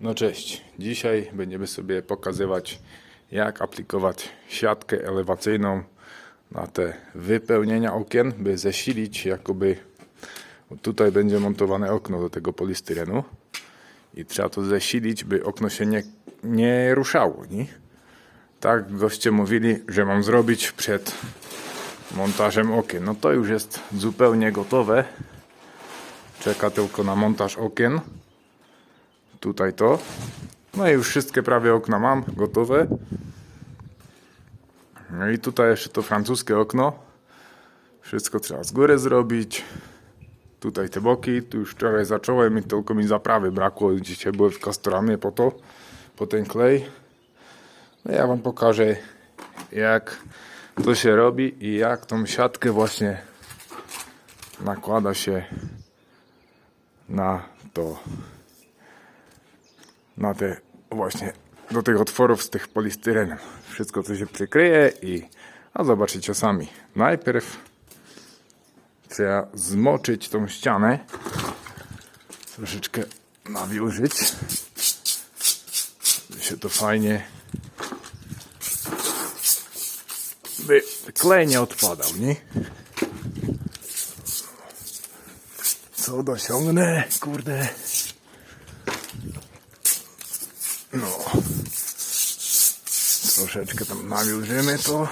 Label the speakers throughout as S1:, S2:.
S1: No cześć, dzisiaj będziemy sobie pokazywać jak aplikować siatkę elewacyjną na te wypełnienia okien, by zasilić jakoby tutaj będzie montowane okno do tego polistyrenu i trzeba to zasilić, by okno się nie, nie ruszało, nie? Tak goście mówili, że mam zrobić przed montażem okien. No to już jest zupełnie gotowe. Czeka tylko na montaż okien. Tutaj to. No i już wszystkie prawie okna mam gotowe. No i tutaj jeszcze to francuskie okno. Wszystko trzeba z góry zrobić. Tutaj te boki, tu już wczoraj zacząłem i tylko mi zaprawy brakło. Dzisiaj były w Castoramie po to, po ten klej. No ja wam pokażę jak to się robi i jak tą siatkę właśnie nakłada się na to na te właśnie do tych otworów z tych polistyrenem. Wszystko co się przykryje i a zobaczycie sami. Najpierw trzeba zmoczyć tą ścianę. Troszeczkę nawilżyć. By się to fajnie by klej nie odpadał, nie? Co dosiągnę? Kurde. No. Troszeczkę tam nawilżymy to.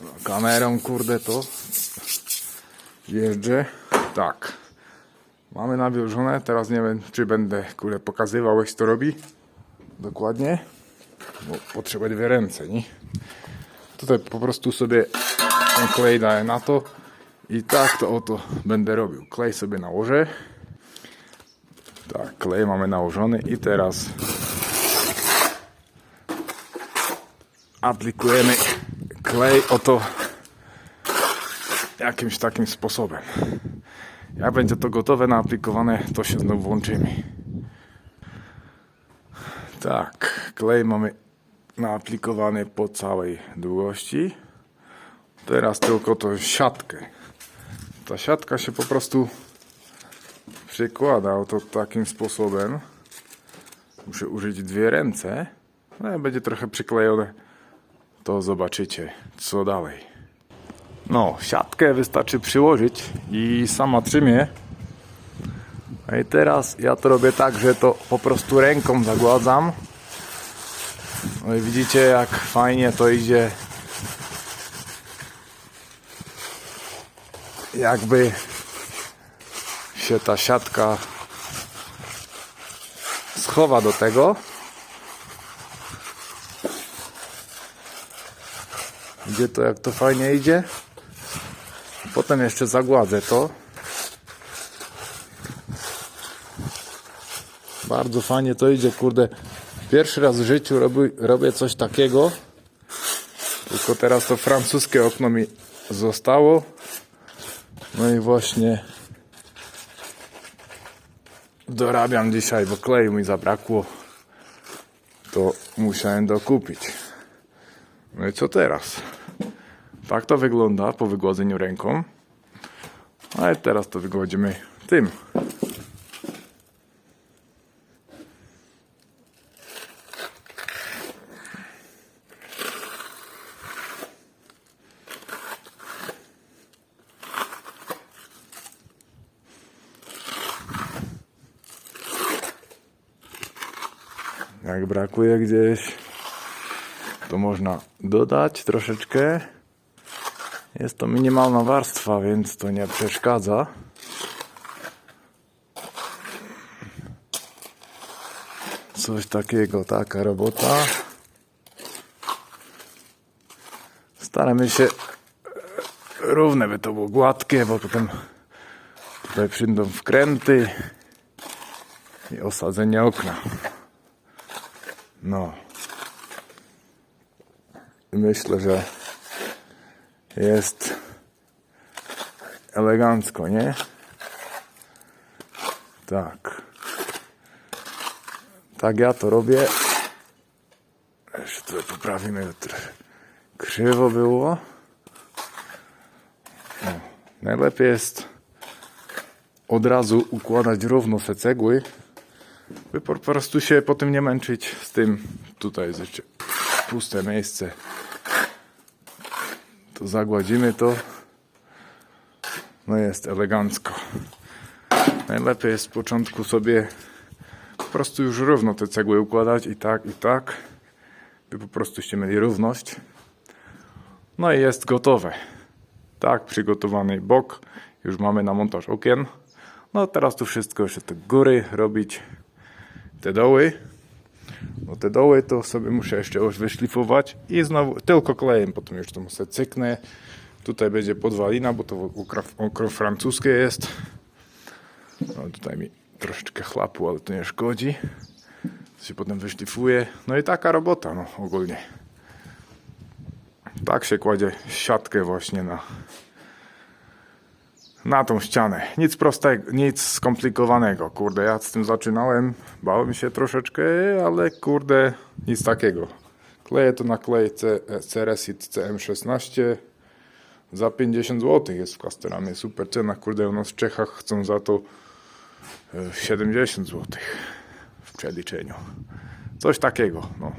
S1: No, kamerą, kurde, to jeżdżę. Tak. Mamy nawilżone. Teraz nie wiem, czy będę, kurde, pokazywał, jak to robi. Dokładnie. Bo potrzebuję dwie ręce, nie? Tutaj po prostu sobie ten klej daję na to i tak to oto będę robił. Klej sobie nałożę. Tak, klej mamy nałożony i teraz aplikujemy klej oto jakimś takim sposobem. Jak będzie to gotowe, naaplikowane, to się znowu włączymy. Tak, klej mamy naaplikowany po całej długości. Teraz tylko tą siatkę. Ta siatka się po prostu przykłada oto takim sposobem. Muszę użyć dwie ręce. No będzie trochę przyklejone. To zobaczycie, co dalej. No, siatkę wystarczy przyłożyć i sama trzymie. A i teraz ja to robię tak, że to po prostu ręką zagładzam. No i widzicie jak fajnie to idzie. Jakby się ta siatka schowa do tego. Gdzie to, jak to fajnie idzie. Potem jeszcze zagładzę to. Bardzo fajnie to idzie, kurde. Pierwszy raz w życiu robię, robię coś takiego. Tylko teraz to francuskie okno mi zostało. No i właśnie dorabiam dzisiaj, bo kleju mi zabrakło. To musiałem dokupić. No i co teraz? Tak to wygląda po wygładzeniu ręką. Ale teraz to wygładzimy tym. Jak brakuje gdzieś, to można dodać troszeczkę. Jest to minimalna warstwa, więc to nie przeszkadza. Coś takiego, taka robota. Staramy się równe, by to było gładkie, bo potem tutaj przyjdą wkręty i osadzenie okna. No. Myślę, że jest elegancko, nie? Tak. Tak ja to robię. Jeszcze poprawimy, trochę krzywo było. O, najlepiej jest od razu układać równo te cegły, by po prostu się potem nie męczyć z tym. Tutaj jest puste miejsce. To zagładzimy to. No jest elegancko. Najlepiej jest z początku sobie po prostu już równo te cegły układać i tak, i tak, by po prostu mieli równość. No i jest gotowe. Tak, przygotowany bok. Już mamy na montaż okien. No teraz tu wszystko jeszcze te góry robić. Te doły. No te doły to sobie muszę jeszcze już wyszlifować i znowu tylko klejem potem już to sobie cyknę. Tutaj będzie podwalina, bo to okro francuskie jest. No tutaj mi troszeczkę chlapu, ale to nie szkodzi. To się potem wyszlifuje. No i taka robota, no ogólnie. Tak się kładzie siatkę właśnie na na tą ścianę. Nic prostego, nic skomplikowanego. Kurde, ja z tym zaczynałem, bałem się troszeczkę, ale kurde, nic takiego. Kleję to na klej Ceresit CM16 za 50 zł jest w Castoramie. Super cena, kurde, u nas w Czechach chcą za to e, 70 zł w przeliczeniu. Coś takiego, no.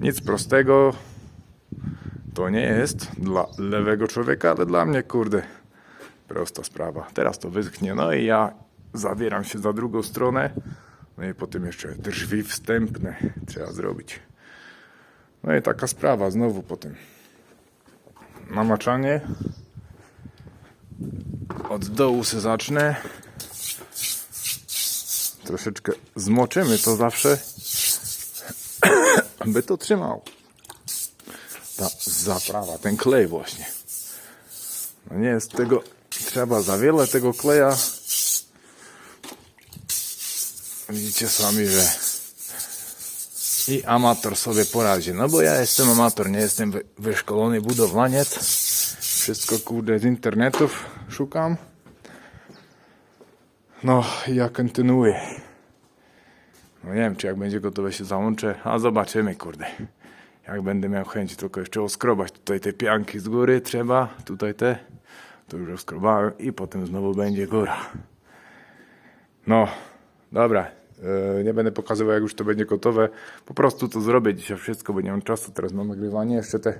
S1: Nic prostego, to nie jest dla lewego człowieka, ale dla mnie, kurde, prosta sprawa. Teraz to wyschnie, no i ja zabieram się za drugą stronę. No i potem jeszcze drzwi wstępne trzeba zrobić. No i taka sprawa, znowu potem namaczanie. Od dołu se zacznę. Troszeczkę zmoczymy to zawsze, by to trzymał ta zaprawa, ten klej właśnie. No nie jest tego, trzeba za wiele tego kleja. Widzicie sami, że i amator sobie poradzi. No bo ja jestem amator, nie jestem wy- wyszkolony budowlaniec. Wszystko kurde z internetów szukam. No ja kontynuuję. No nie wiem, czy jak będzie gotowe się załączę, a zobaczymy, kurde. Jak będę miał chęć tylko jeszcze oskrobać tutaj te pianki z góry trzeba, tutaj te, to już oskrobałem i potem znowu będzie góra. No, dobra. e, Nie będę pokazywał jak już to będzie gotowe. Po prostu to zrobię dzisiaj wszystko, bo nie mam czasu. Teraz mam nagrywanie. Jeszcze te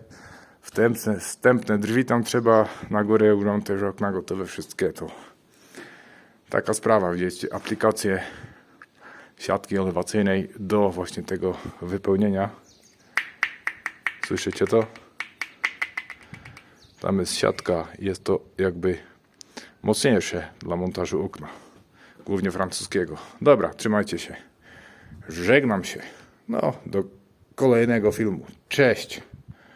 S1: wstępne, wstępne drzwi tam trzeba. Na górę mam też okna gotowe wszystkie. To taka sprawa. Widzicie, aplikację siatki elewacyjnej do właśnie tego wypełnienia. Słyszycie to? Tam jest siatka, jest to jakby mocniejsze dla montażu okna, głównie francuskiego. Dobra, trzymajcie się. Żegnam się. No, do kolejnego filmu. Cześć.